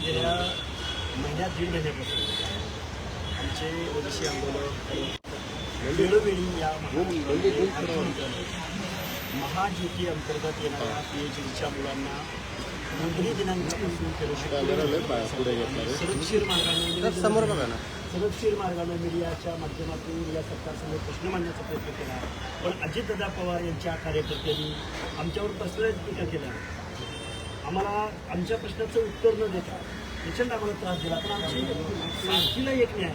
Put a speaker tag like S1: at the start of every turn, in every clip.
S1: गेल्या महिन्यात दीड महिन्यापासून आमचे ओबीसी आंदोलक वेळोवेळी या महाज्योती अंतर्गत येणाऱ्या पी एच डीच्या मुलांना नोंदणी दिनांकापासून सुरक्षित मार्गाने
S2: समोर बघा ना.
S1: सुरक्षित मार्गाने मीडियाच्या माध्यमातून या सरकारसमोर प्रश्न मांडण्याचा प्रयत्न केला. पण अजितदादा पवार यांच्या कार्यकर्त्यांनी आमच्यावर पर्सनलाइज टीका केल्या आम्हाला आमच्या प्रश्नाचं उत्तर न देता प्रचंड आम्हाला त्रास दिला. पण आमची सारखीला एक न्याय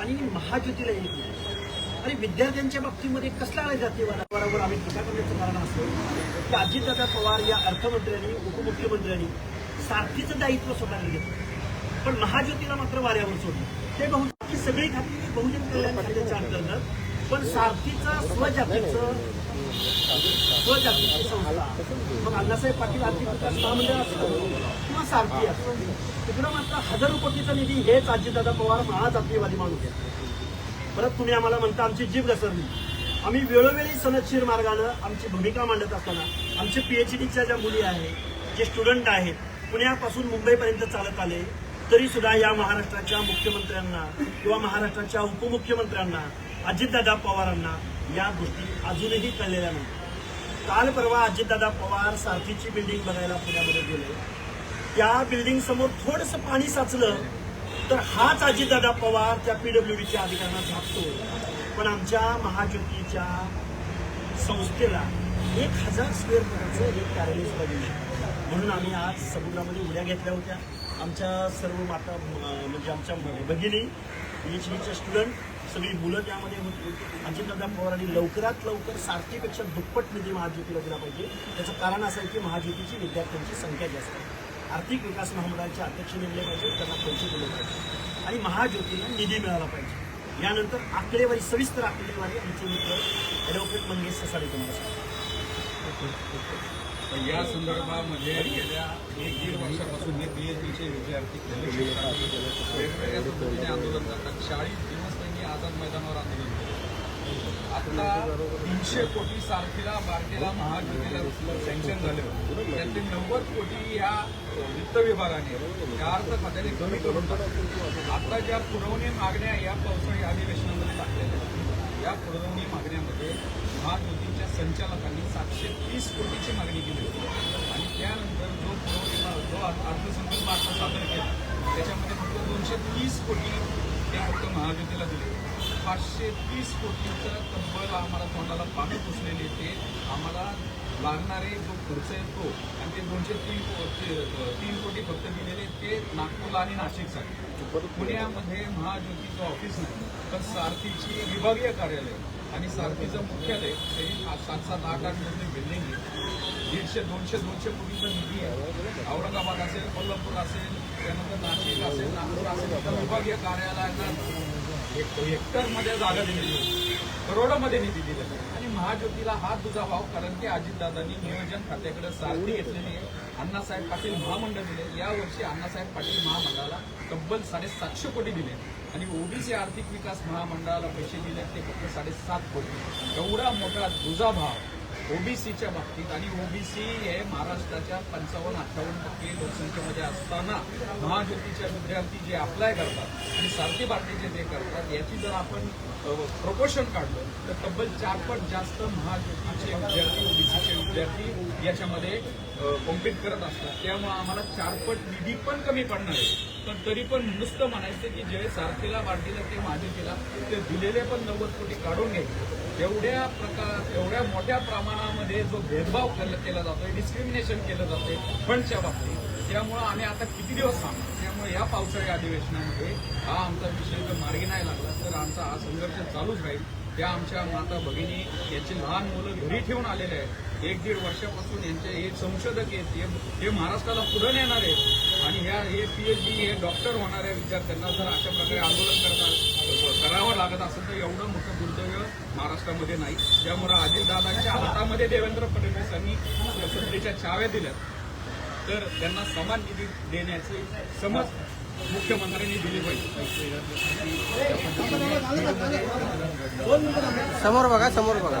S1: आणि महाज्योतीला एक न्याय. आणि विद्यार्थ्यांच्या बाबतीमध्ये कसला आला जातीवादाबरोबर आम्ही टीका करण्याचं कारण असतं की अजितदादा पवार या अर्थमंत्र्यांनी उपमुख्यमंत्र्यांनी सारखीचं दायित्व स्वतःला घेतलं पण महाज्योतीला मात्र वाऱ्यावर सोडलं. ते बहु सगळी खाती बहुजन कल्याण खात्याच्या अंतर्गत पण सारथीचं स्वजातीचं स्वजातीची संस्था. मग अण्णासाहेब पाटील आर्थिक विकास महामंडळ असतं किंवा सारथी असतं तिकडं मात्र हजारो कोटीचा निधी हेच आजीदादा पवार महाजातीयवादी माणूस आहेत परत तुम्ही आम्हाला म्हणता आमची जीभ घसरली. आम्ही वेळोवेळी सनदशीर मार्गानं आमची भूमिका मांडत असताना आमचे पीएच डीच्या ज्या मुली आहेत जे स्टुडंट आहेत पुण्यापासून मुंबईपर्यंत चालत आले तरी सुद्धा या महाराष्ट्राच्या मुख्यमंत्र्यांना किंवा महाराष्ट्राच्या उपमुख्यमंत्र्यांना अजितदादा पवारांना या गोष्टी अजूनही कळलेल्या नाही काल परवा अजितदादा पवार सारथीची बिल्डिंग बघायला पुण्यामध्ये गेले. त्या बिल्डिंग समोर थोडंसं पाणी साचलं तर हाच अजितदादा पवार त्या पीडब्ल्यूडीच्या अधिकाऱ्यांना झापतो. पण आमच्या महाज्योतीच्या संस्थेला एक हजार स्क्वेअर फुटाचं एक कार्यालय सुद्धा म्हणून आम्ही आज समुद्रामध्ये उड्या घेतल्या होत्या. आमच्या सर्व माता म्हणजे आमच्या भगिनी पी एच डीच्या स्टुडंट सगळी मुलं त्यामध्ये होती. अजितदादा पवारांनी लवकरात लवकर सारखीपेक्षा दुप्पट निधी महाज्योतीला दिला पाहिजे. त्याचं कारण असं आहे की महाज्योतीची विद्यार्थ्यांची संख्या जास्त आहे. आर्थिक विकास महामंडळाचे अध्यक्ष नेमले पाहिजे त्यांना पैसे दिले पाहिजे. आणि महाज्योतीला निधी मिळाला पाहिजे. यानंतर आकडेवारी सविस्तर आकडेवारी आमचे मित्र ॲडव्होकेट मंगेश ससाडे तुम्हाला
S3: या संदर्भामध्ये गेल्या एक दीड वर्षापासून हे पीएचडीचे विद्यार्थी आंदोलन करतात चाळीस आझाद मैदानावर आंदोलन केलं. आता तीनशे कोटी सारखीला बारकेला महाज्योतीला सँक्शन झाले. होते त्यातले नव्वद कोटी या वित्त विभागाने. या अर्थ खात्याने कमी करून टाकले. आता ज्या पुरवणी मागण्या या पावसाळी अधिवेशनामध्ये टाकलेल्या या पुरवणी मागण्यामध्ये महाज्योतीच्या संचालकांनी सातशे तीस कोटीची मागणी केली होती. आणि त्यानंतर जो पुरवणी मा- जो अर्थसंकल्प आता सादर केला त्याच्यामध्ये फक्त दोनशे तीस कोटी ते फक्त महाज्योतीला दिले. पाचशे तीस कोटीचं तब्बल आम्हाला तोंडाला पाणी पुसलेले ते आम्हाला लागणारे जो खर्च आहे तो आणि ते दोनशे तीन को- ते- तीन कोटी फक्त दिलेले ते नागपूरला आणि नाशिकसाठी. पुण्यामध्ये महाज्योतीचं ऑफिस नाही तर सारथीची विभागीय कार्यालय आणि सारथीचं मुख्यालय ते सात सात आठ आठ मधली बिल्डिंग आहे. दीडशे दोनशे दोनशे कोटीचा निधी आहे. औरंगाबाद असेल कोल्हापूर असेल त्यानंतर नाशिक असेल नागपूर असेल इतर विभागीय कार्यालयांना एक हेक्टरमध्ये जागा दिलेली होती. करोडोमध्ये निधी दिलेला आणि महाज्योतीला हा दुजाभाव भाव कारण की अजितदादांनी नियोजन खात्याकडे सारथी घेतलेली आहे. अण्णासाहेब पाटील महामंडळ दिले. यावर्षी अण्णासाहेब पाटील महामंडळाला तब्बल साडेसातशे कोटी दिले. आणि ओबीसी आर्थिक विकास महामंडळाला पैसे दिले ते फक्त साडेसात कोटी. एवढा मोठा तुझा भाव ओबीसीच्या बाबतीत आणि ओबीसी हे महाराष्ट्राच्या पंचावन्न अठ्ठावन्न टक्के लोकसंख्येमध्ये असताना महाज्योतीच्या विद्यार्थी जे अप्लाय करतात आणि सारथी बार्टीचे जे करतात याची जर आपण प्रपोशन काढलं तर तब्बल चारपट जास्त महाज्योतीचे विद्यार्थी ओबीसीचे विद्यार्थी याच्यामध्ये कॉम्पीट करत असतात. त्यामुळे आम्हाला चारपट निधी पण कमी पडणार आहे. पण तरी पण नुसतं म्हणायचं की जे सारथीला बार्टीला ते महाज्योतीला ते दिलेले पण नव्वद कोटी काढून घ्यायचे. एवढ्या प्रकार एवढ्या मोठ्या प्रमाणामध्ये जो भेदभाव केला जातोय डिस्क्रिमिनेशन केलं जातंय फंडच्या बाबतीत त्यामुळं आम्ही आता किती दिवस थांबणार? त्यामुळे या पावसाळी अधिवेशनामध्ये हा आमचा विषय जर मार्गी नाही लागला तर आमचा हा संघर्ष चालूच राहील. त्या आमच्या माता भगिनी याची लहान मुलं घरी ठेवून आलेले आहेत. एक दीड वर्षापासून यांचे हे संशोधक आहेत हे हे महाराष्ट्राला पुढे नेणार आहेत. आणि ह्या हे पीएचडी हे डॉक्टर होणाऱ्या विद्यार्थ्यांना जर अशा प्रकारे आंदोलन करता करावं लागत असेल तर एवढं मोठं दुर्दैव महाराष्ट्रामध्ये नाही. त्यामुळे अजितदादांच्या हातामध्ये देवेंद्र फडणवीसांनी सत्तेच्या छाव्या दिल्या तर त्यांना समान निधी देण्याचे समज मुख्यमंत्र्यांनी दिली पाहिजे.
S2: समोर बघा समोर बघा.